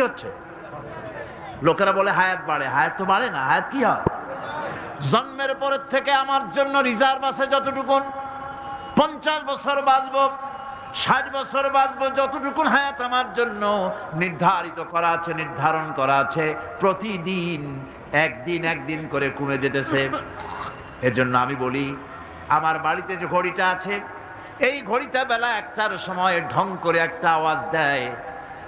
কি হচ্ছে? লোকেরা বলে, হায়াত বাড়ে। হায়াত তো বাড়ে না, হায়াত কি হয়? জন্মের পরের থেকে আমার জন্য রিজার্ভ আছে যতটুকুন। পঞ্চাশ বছর বাঁচবো, ষাট বছর বাঁচবো, যতটুকুন হায়াত আমার জন্য নির্ধারিত করা আছে, নির্ধারণ করা আছে, প্রতিদিন, একদিন একদিন করে কমে যেতেছে। এজন্য আমি বলি, আমার বাড়িতে যে ঘড়িটা আছে, এই ঘড়িটা বেলা একটার সময় ঢং করে একটা আওয়াজ দেয়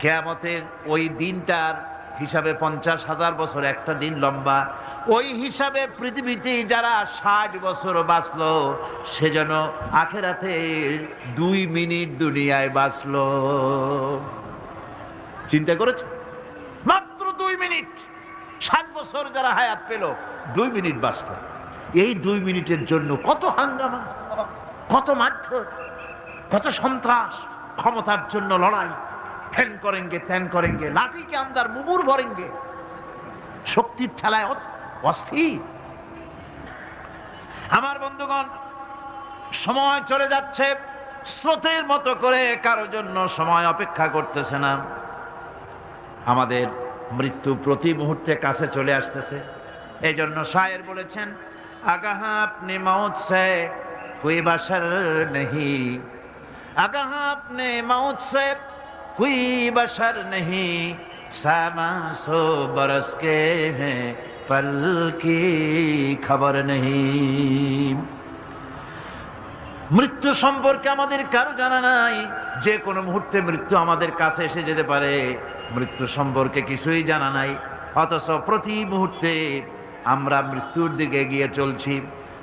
কেয়ামতের ওই দিনটার হিসাবে পঞ্চাশ হাজার বছর, একটা দিন লম্বা। ওই হিসাবে পৃথিবীতে যারা ষাট বছর বাঁচলো, সে যেন আখেরাতে দুই মিনিট দুনিয়ায় বাঁচলো। চিন্তা করেছে? মাত্র দুই মিনিট। ষাট বছর যারা হায়াত পেল, দুই মিনিট বাঁচল। এই দুই মিনিটের জন্য কত হাঙ্গামা, কত মারধর, কত সন্ত্রাস, ক্ষমতার জন্য লড়াই ফ্যান করেনগে ত্যান করেনগে লাঠিকে আমদার মুমুর ভরেনগে শক্তির ঠেলায় অস্থির। আমার বন্ধুগণ, সময় চলে যাচ্ছে, স্রোতের মতো করে কারও জন্য সময় অপেক্ষা করতেছে না। আমাদের মৃত্যু প্রতি মুহূর্তে কাছে চলে আসতেছে। এই জন্য শায়ের বলেছেন, আগাহা আপনি মৌত কোই বাসার নেহি। আগাহা আপনি মৌত کوئی بشر نہیں ساما سو برس کے ہیں پل کی খবর نہیں মৃত্যু সম্পর্কে আমাদের কারও জানা নাই, যে কোনো মুহূর্তে মৃত্যু আমাদের কাছে এসে যেতে পারে। মৃত্যু সম্পর্কে কিছুই জানা নাই, অথচ প্রতি মুহূর্তে আমরা মৃত্যুর দিকে এগিয়ে চলছি।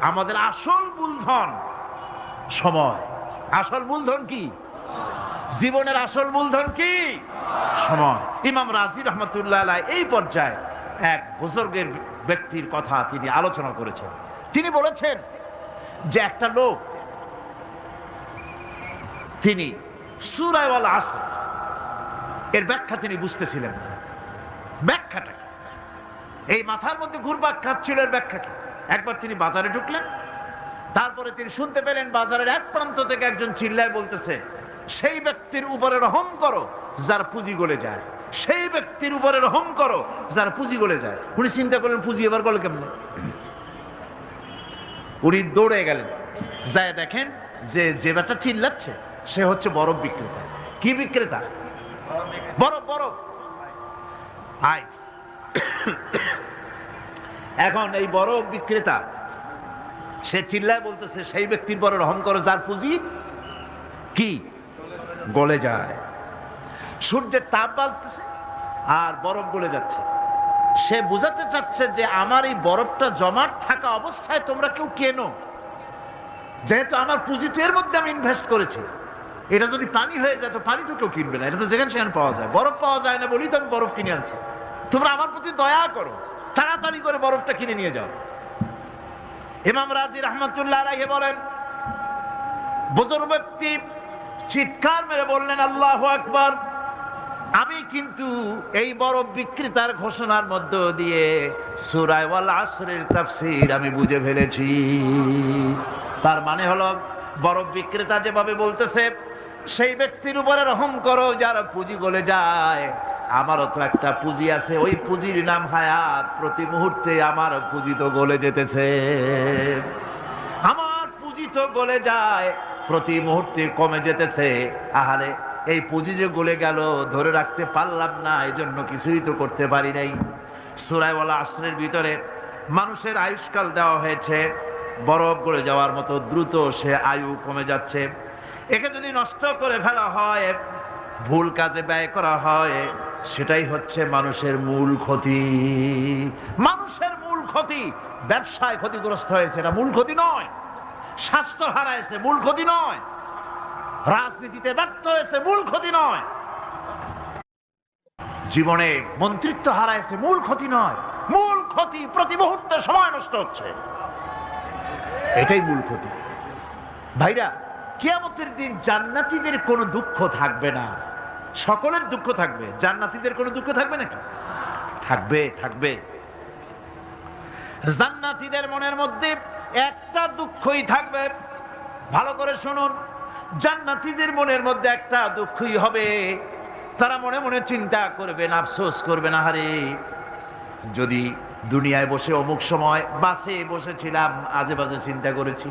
আমাদের আসল মূলধন সময়। আসল মূলধন কি? জীবনের আসল মূলধন কি? সময়। ইমাম রাজি রহমতুল্লাহ এই পর্যায়ে এক বুজুর্গের ব্যক্তির কথা তিনি আলোচনা করেছেন। তিনি বলেছেন যে একটা লোক, তিনি সুরায়ওয়ালা আসর, এর ব্যাখ্যা তিনি বুঝতেছিলেন ব্যাখ্যাটা এই মাথার মধ্যে ঘুরপাক খাচ্ছিল এর ব্যাখ্যা কি? একবার তিনি বাজারে ঢুকলেন, তারপরে তিনি শুনতে পেলেন বাজারের এক প্রান্ত থেকে একজন চিল্লায় বলতেছে, সেই ব্যক্তির উপরে রহম করো, যার পুঁজি গলে যায়। সেই ব্যক্তির উপরে রহম করো, যার পুঁজি গলে যায়। উনি চিন্তা করলেন, পুঁজি এবার গলে কেমনে? উনি দৌড়ে গেলেন। যায় দেখেন যে যে বেটা চিল্লাচ্ছে, সে হচ্ছে বরফ বিক্রেতা। কি বিক্রেতা? বরফ বরফ। আইস। এখন এই বরফ বিক্রেতা, সে চিল্লায় বলতেছে, সেই ব্যক্তির বড় রহম করো, যার পুঁজি কি? গলে যায়। সূর্যের তাপ বাড়তেছে আর বরফ গলে যাচ্ছে। সে বুঝাতে চাচ্ছে যে আমার এই বরফটা জমাট থাকা অবস্থায় তোমরা কেউ কেনো? যেহেতু আমার পুঁজি তো এর মধ্যে আমি ইনভেস্ট করেছি। এটা যদি পানি হয়ে যায়, তো পানি তো কেউ কিনবে না। এটা তো যেখানে সেখানে পাওয়া যায়। বরফ পাওয়া যায় না বলেই তো আমি বরফ কিনে আনছি। তোমরা আমার প্রতি দয়া করো। তাড়াতাড়ি করে বরফটা কিনে নিয়ে যাও। ইমাম রাজি রহমতুল্লাহ বলেন, বুজুর্গ ব্যক্তি চিৎকার মেরে বললেন, আল্লাহ আকবার, আমি কিন্তু এই বরফ বিক্রেতার ঘোষণার মধ্য দিয়ে সুরায় ওয়াল আসরের তাফসীর আমি বুঝে ফেলেছি। তার মানে হলো, বরফ বিক্রেতা যেভাবে বলতেছে, সেই ব্যক্তির উপরে রহম করো, যার পুঁজি গলে যায় আমারও তো একটা পুঁজি আছে, ওই পুঁজির নাম হায়াত। প্রতি মুহূর্তে আমার পুঁজি তো গলে যেতেছে। আমার পুঁজি তো গলে যায়, প্রতি মুহূর্তে কমে যেতেছে। আহারে, এই পুঁজি যে গলে গেল, ধরে রাখতে পারলাম না এই জন্য কিছুই তো করতে পারি নাই। সুরাইওয়ালা আশ্রের ভিতরে মানুষের আয়ুষ্কাল দেওয়া হয়েছে। বরফ গলে যাওয়ার মতো দ্রুত সে আয়ু কমে যাচ্ছে। একে যদি নষ্ট করে ফেলা হয়, ভুল কাজে ব্যয় করা হয় সেটাই হচ্ছে মানুষের মূল ক্ষতি। মানুষের মূল ক্ষতি ব্যবসায় ক্ষতিগ্রস্ত হয়েছে, এটা মূল ক্ষতি নয়। স্বাস্থ্য হারাইছে, মূল ক্ষতি নয়। রাজনীতিতে ব্যর্থ হয়েছে, মূল ক্ষতি নয়। জীবনে মন্ত্রিত্ব হারাইছে, মূল ক্ষতি নয়। মূল ক্ষতি প্রতি মুহূর্তে সময় নষ্ট হচ্ছে। এটাই মূল ক্ষতি। ভাইরা, কিয়ামতের দিন জান্নাতীদের কোনো দুঃখ থাকবে না। সকলের দুঃখ থাকবে। জান্নাতীদের কোনো দুঃখ থাকবে নাকি? থাকবে থাকবে। জান্নাতীদের মনের মধ্যে একটা দুঃখই থাকবে। ভালো করে শুনুন। জান্নাতীদের মনের মধ্যে একটা দুঃখই হবে। তারা মনে মনে চিন্তা করবেন আফসোস করবেন আহারে যদি দুনিয়ায় বসে অমুক সময় বাসে বসেছিলাম আজে বাজে চিন্তা করেছি।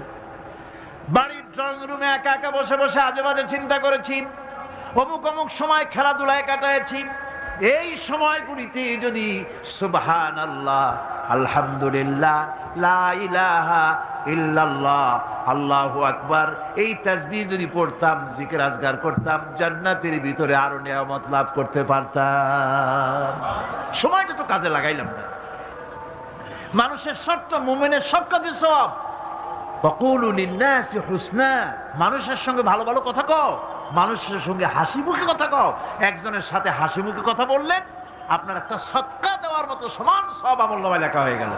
বাড়ির ড্রয়িং রুমে একা একা বসে বসে আজে বাজে চিন্তা করেছি। অমুক অমুক সময় খেলাধুলায় কাটাইছি এই সময়গুলিতে যদি সুবহান আল্লাহ আলহামদুলিল্লাহ, লা ইলাহা ইল্লাল্লাহ, আল্লাহু আকবার, এই তাসবিহ যদি পড়তাম, জিকির আজগার করতাম, জান্নাতের ভিতরে আরও নিয়ামত লাভ করতে পারতাম। সময়টা তো কাজে লাগাইলাম না। মানুষের শর্ত, মুমিনের সব কাজে সব। মানুষের সঙ্গে ভালো ভালো কথা কও। মানুষের সঙ্গে হাসি মুখে কথা কও। একজনের সাথে হাসি মুখে কথা বললেন আপনার একটা সৎকা দেওয়ার মতো সমান সব আমল্যময় লেখা হয়ে গেল।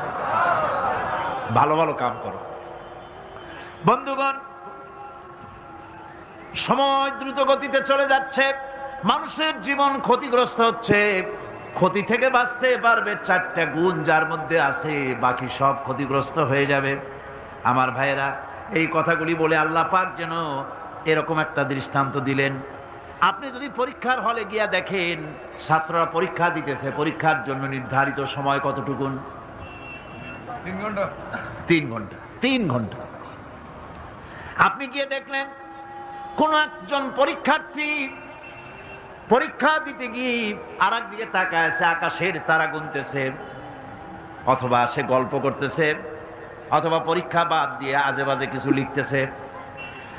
ভালো ভালো কাম করো। বন্ধুগণ, সময় দ্রুত গতিতে চলে যাচ্ছে। মানুষের জীবন ক্ষতিগ্রস্ত হচ্ছে। ক্ষতি থেকে বাঁচতে পারবে চারটা গুণ যার মধ্যে আছে, বাকি সব ক্ষতিগ্রস্ত হয়ে যাবে। আমার ভাইয়েরা, এই কথাগুলি বলে আল্লাহ পাক যেন এরকম একটা দৃষ্টান্ত দিলেন। আপনি যদি পরীক্ষার হলে গিয়া দেখেন ছাত্ররা পরীক্ষা দিতেছে পরীক্ষার জন্য নির্ধারিত সময় কতটুকুন? তিন ঘণ্টা। তিন ঘণ্টা তিন ঘণ্টা। আপনি গিয়ে দেখলেন কোন একজন পরীক্ষার্থী পরীক্ষা দিতে গিয়ে আর একদিকে তাকায় আছে আকাশের তারা গুনতেছে অথবা সে গল্প করতেছে অথবা পরীক্ষা বাদ দিয়ে আজে বাজে কিছু লিখতেছে।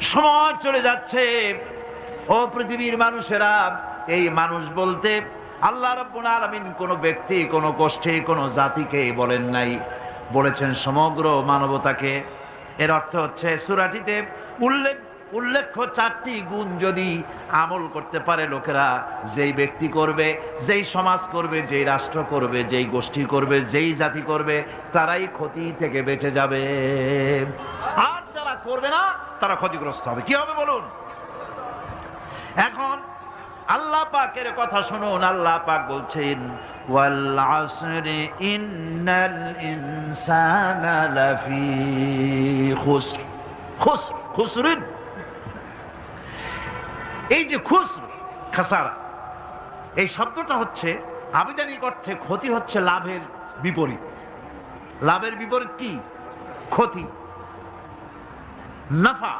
সময় চলে যাচ্ছে। ও পৃথিবীর মানুষেরা, এই মানুষ বলতে আল্লাহ রব্বুল আলামিন কোন ব্যক্তি, কোন গোষ্ঠী, কোন জাতিকে বলেন নাই। বলেছেন সমগ্র মানবতাকে। এর অর্থ হচ্ছে সুরাটিতে উল্লেখ, উল্লেখ্য চারটি গুণ যদি আমল করতে পারে লোকেরা, যেই ব্যক্তি করবে, যেই সমাজ করবে, যেই রাষ্ট্র করবে, যেই গোষ্ঠী করবে, যেই জাতি করবে, তারাই ক্ষতি থেকে বেঁচে যাবে। আর করবে না, তারা ক্ষতিগ্রস্ত হবে। কি হবে বলুন? এখন আল্লাহ পাকের কথা শুনুন, আল্লাহ পাক বলছেন এই যে খুসর, খাসারা, এই শব্দটা হচ্ছে আবিধানিক অর্থে ক্ষতি হচ্ছে লাভের বিপরীত। লাভের বিপরীত কি? ক্ষতি। নাফা।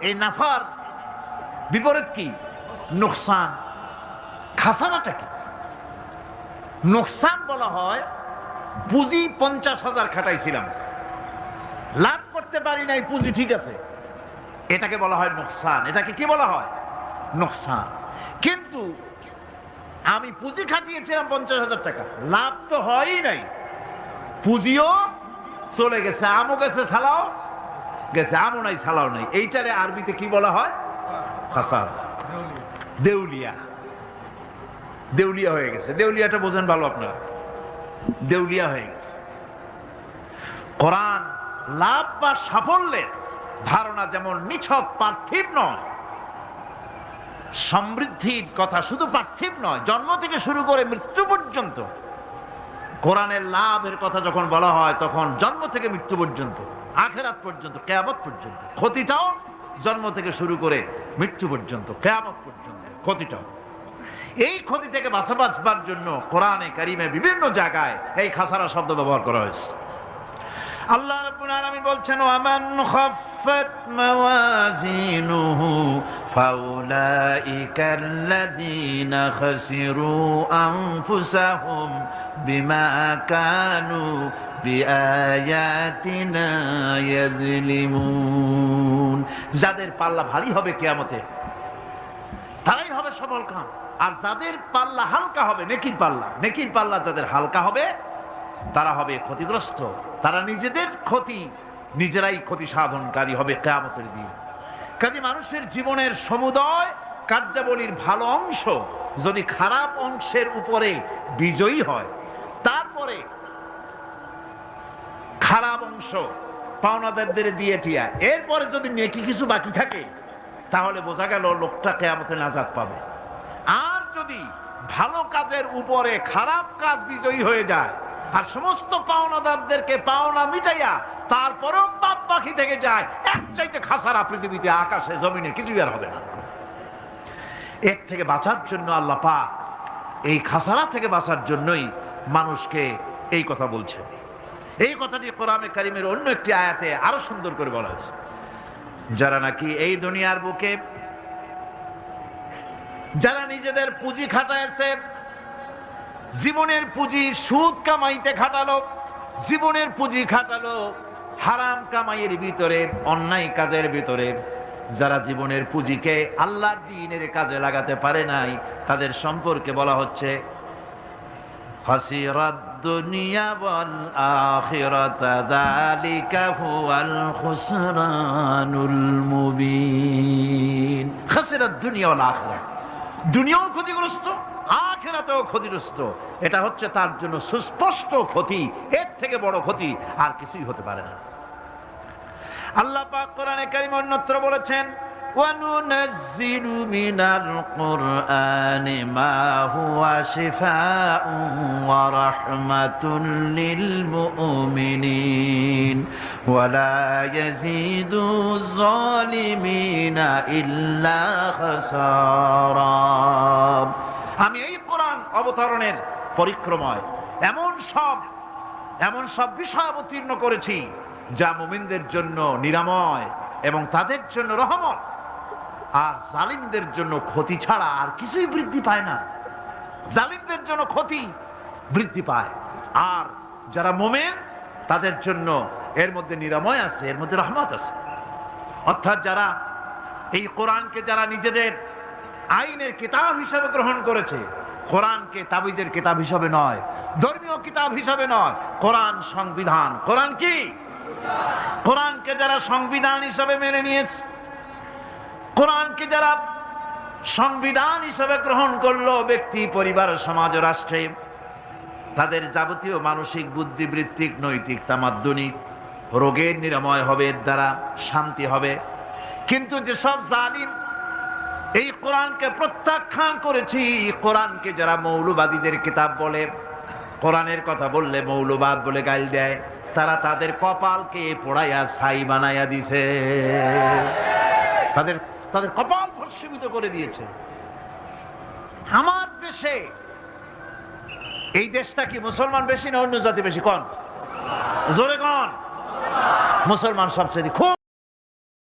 এই নাফার বিপরীত কি? নোকসান। খাসারাটা কি? নোকসান বলা হয়, পুঁজি পঞ্চাশ হাজার খাটাইছিলাম। লাভ করতে পারি নাই, পুঁজি ঠিক আছে। এটাকে বলা হয় নোকসান। এটাকে কি বলা হয়? নোকসান। কিন্তু আমি পুঁজি খাটিয়েছিলাম পঞ্চাশ হাজার টাকা। লাভ তো হয়ই নাই। পুঁজিও চলে গেছে, আমও গেছে, সালাও গেছে, আমও নাই সালাও নাই। এইটারে আরবিতে কি বলা হয়? দেউলিয়া। দেউলিয়া হয়ে গেছে। দেউলিয়াটা বোঝেন ভালো আপনারা। দেউলিয়া হয়ে গেছে। কোরআন লাভ বা সাফল্যের ধারণা যেমন নিছক, পার্থিব নয়। সমৃদ্ধির কথা শুধু পার্থিব নয়, জন্ম থেকে শুরু করে মৃত্যু পর্যন্ত। কোরআনের লাভের কথা যখন বলা হয়, তখন জন্ম থেকে মৃত্যু পর্যন্ত। আখেরাত পর্যন্ত, কেয়ামত পর্যন্ত। ক্ষতিটাও জন্ম থেকে শুরু করে মৃত্যু পর্যন্ত, কেয়ামত পর্যন্ত। ক্ষতিটাও। এই ক্ষতি থেকে বাঁচা বাঁচবার জন্য কোরআনে কারিমে বিভিন্ন জায়গায় এই খাসারা শব্দ ব্যবহার করা হয়েছে। আল্লাহ আলামিন বলছেন, ওয়ামান খাফফাত যাদের পাল্লা ভারী হবে কিয়ামতে, তারাই হবে সফল কাম। আর যাদের পাল্লা হালকা হবে, নেকির পাল্লা নেকির পাল্লা যাদের হালকা হবে, তারা হবে ক্ষতিগ্রস্ত। তারা নিজেদের ক্ষতি, নিজেরাই ক্ষতি সাধনকারী হবে কেয়ামতের দিন। কাজে মানুষের জীবনের সমুদয় কার্যাবলীর ভালো অংশ যদি খারাপ অংশের উপরে বিজয়ী হয়, তারপরে খারাপ অংশ পাওনাদারদের দিয়ে টিয়া এরপরে যদি নেকি কিছু বাকি থাকে, তাহলে বোঝা গেল লোকটা কেয়ামতে নাজাদ পাবে। আর যদি ভালো কাজের উপরে খারাপ কাজ বিজয়ী হয়ে যায়, আর সমস্ত পাওনাদারদেরকে পাওনা মিটাইয়া তারপরেও পাপ পাখি থেকে যায় এক চাইতে খাসারা পৃথিবীতে আকাশে, জমিনে কিছুই আর হবে না। এর থেকে বাঁচার জন্য আল্লাহ পাক এই খাসারা থেকে বাঁচার জন্যই মানুষকে এই কথা বলছে এই কথাটি কোরআনে কারিমের অন্য একটি আয়াতে আরও সুন্দর করে বলা হয়েছে। যারা নাকি এই দুনিয়ার বুকে, যারা নিজেদের পুঁজি খাটাইছে, জীবনের পুঁজি সুদ কামাইতে খাটালো, জীবনের পুঁজি খাটালো, হারাম কামাইয়ের ভিতরে, অন্যায় কাজের ভিতরে, যারা জীবনের পুঁজিকে আল্লাহর দিনের কাজে লাগাতে পারে নাই, তাদের সম্পর্কে বলা হচ্ছে হাসিরাত দুনিয়া ওয়াল আখিরাতা, যালিকা হুয়াল খুসরানুল মুবিন। খাসিরাত দুনিয়া ওয়াল আখিরাত। দুনিয়াও ক্ষতিগ্রস্ত, আখেরাতেও ক্ষতিগ্রস্ত। এটা হচ্ছে তার জন্য সুস্পষ্ট ক্ষতি, এর থেকে বড় ক্ষতি আর কিছুই হতে পারে না। আল্লাহ পাক কোরআনে কারিম অন্যত্র বলেছেন وننزل من القرآن ما هو شفاء ورحمة للمؤمنين ولا يزيد الظالمين إلا خسارا আমি এই কোরআন অবতরণের পরিক্রমায় এমন সব এমন সব বিষয় অবতীর্ণ করেছি যা মুমিনদের জন্য নিরাময় এবং তাদের জন্য রহমত। আর জালিমদের জন্য ক্ষতি ছাড়া আর কিছুই বৃদ্ধি পায় না। জালিমদের জন্য ক্ষতি বৃদ্ধি পায়। আর যারা মোমেন, তাদের জন্য এর মধ্যে নিরাময় আছে, এর মধ্যে রহমত আছে। অর্থাৎ যারা এই কোরআনকে যারা নিজেদের আইনের কিতাব হিসাবে গ্রহণ করেছে, কোরআনকে তাবিজের কিতাব হিসাবে নয়, ধর্মীয় কিতাব হিসাবে নয়, কোরআন সংবিধান। কোরআন কি? কোরআনকে যারা সংবিধান হিসাবে মেনে নিয়েছে কোরআনকে যারা সংবিধান হিসাবে গ্রহণ করল ব্যক্তি, পরিবার, সমাজ, রাষ্ট্রে, তাদের যাবতীয় মানসিক বুদ্ধিবৃত্তিক নৈতিক, তামাদ্দনিক, রোগের নিরাময় হবে, এর দ্বারা শান্তি হবে। কিন্তু যেসব জালিম এই কোরআনকে প্রত্যাখ্যান করেছি, কোরআনকে যারা মৌলবাদীদের কিতাব বলে, কোরআনের কথা বললে মৌলবাদ বলে গাইল দেয়, তারা তাদের কপালকে পোড়াইয়া ছাই বানাইয়া দিছে। তাদের তাদের কপাল ভস্মীভূত করে দিয়েছে। আমার দেশে এই দেশটা কি মুসলমান বেশি না অন্য জাতি বেশি? কন? জোরে কন? মুসলমান সবচেয়ে খুব